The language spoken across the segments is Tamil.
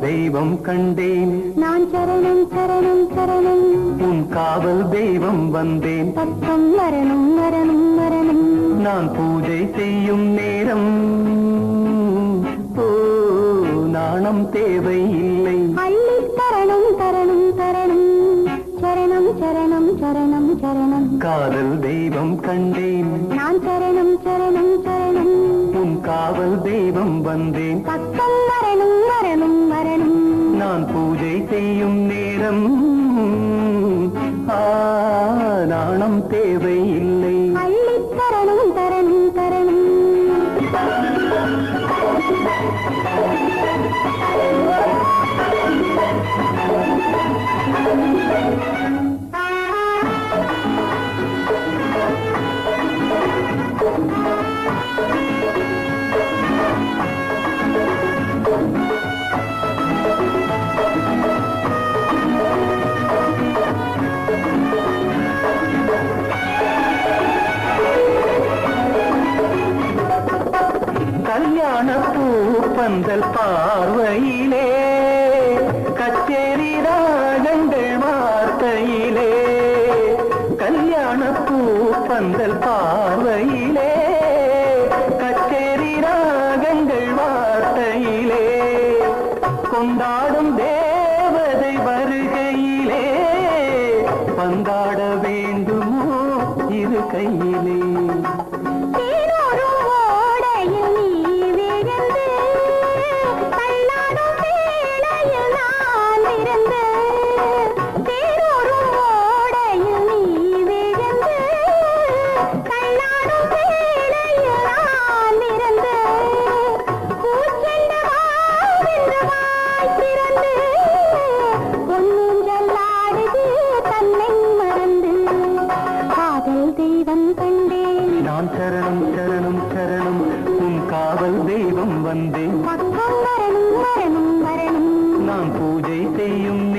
தெய்வம் கண்டேன். நான் சரணம் சரணம் சரணம். உன் காவல் தெய்வம் வந்தேன். பக்கம் வரணும் வரணும் வரணும் நான் பூஜை செய்யும் நேரம். ஓ நாணம் தேவையில்லை. அள்ளி தரணும் தரணும் தரணும். சரணம் சரணம் சரணம் சரணம். காதல் தெய்வம் கண்டேன். நான் சரணம் சரணம் சரணம். உன் காவல் தெய்வம் வந்தேன். பக்கம் வரணும் செய்யும் நேரம். ஆ நாணம் தேவை. பூப்பந்தல் பார்வையிலே கச்சேரி ராகங்கள் வார்த்தையிலே கல்யாண பந்தல் பார்வையிலே கச்சேரி ராகங்கள் வார்த்தையிலே கொண்டாடும் தேவதை வருகையிலே பந்தாட வேண்டுமோ இரு கையிலே. நான் சரணம் சரணம் சரணம். உன் காவல் தெய்வம் வந்தேன். நான் பூஜை செய்யும்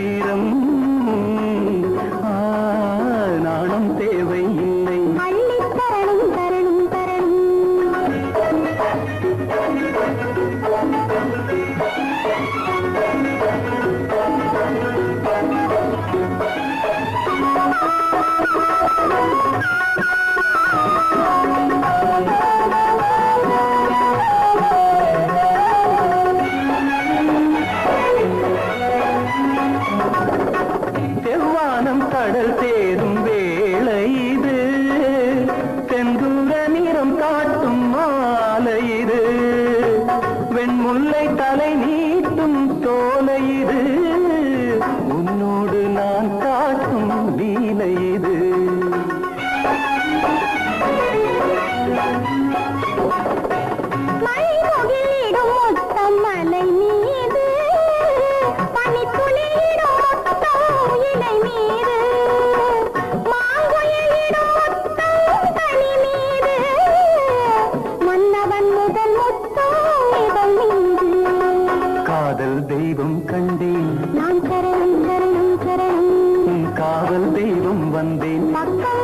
தோலையிடு காதல் தெய்வம் வந்தேன். பக்கம்